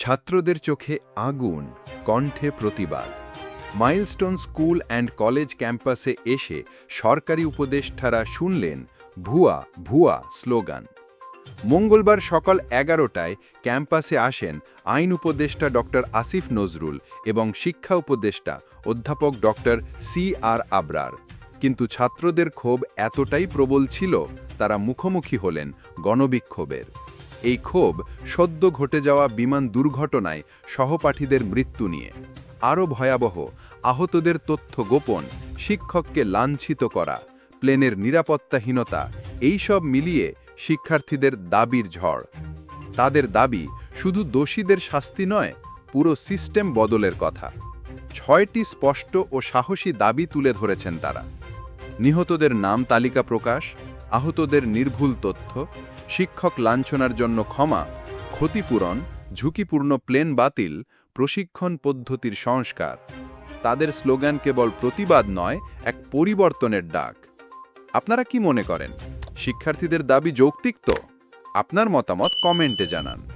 ছাত্রদের চোখে আগুন, কণ্ঠে প্রতিবাদ। মাইলস্টোন স্কুল অ্যান্ড কলেজ ক্যাম্পাসে এসে সরকারি উপদেষ্টারা শুনলেন ভুয়া ভুয়া স্লোগান। মঙ্গলবার সকাল এগারোটায় ক্যাম্পাসে আসেন আইন উপদেষ্টা ডক্টর আসিফ নজরুল এবং শিক্ষা উপদেষ্টা অধ্যাপক ডক্টর সি আর আবরার। কিন্তু ছাত্রদের ক্ষোভ এতটাই প্রবল ছিল, তারা মুখোমুখি হলেন গণবিক্ষোভের। এই ক্ষোভ সদ্য ঘটে যাওয়া বিমান দুর্ঘটনায় সহপাঠীদের মৃত্যু নিয়ে। আরও ভয়াবহ, আহতদের তথ্য গোপন, শিক্ষককে লাঞ্ছিত করা, প্লেনের নিরাপত্তাহীনতা এইসব মিলিয়ে শিক্ষার্থীদের দাবির ঝড়। তাদের দাবি, শুধু দোষীদের শাস্তি নয়, পুরো সিস্টেম বদলের কথা। ছয়টি স্পষ্ট ও সাহসী দাবি তুলে ধরেছেন তারা। নিহতদের নাম তালিকা প্রকাশ আহতদের নির্ভুল তথ্য, শিক্ষক লাঞ্ছনার জন্য ক্ষমা, ক্ষতিপূরণ, ঝুঁকিপূর্ণ প্লেন বাতিল, প্রশিক্ষণ পদ্ধতির সংস্কার। তাদের স্লোগান কেবল প্রতিবাদ নয়, এক পরিবর্তনের ডাক। আপনারা কি মনে করেন? শিক্ষার্থীদের দাবি যৌক্তিক তো? আপনার মতামত কমেন্টে জানান।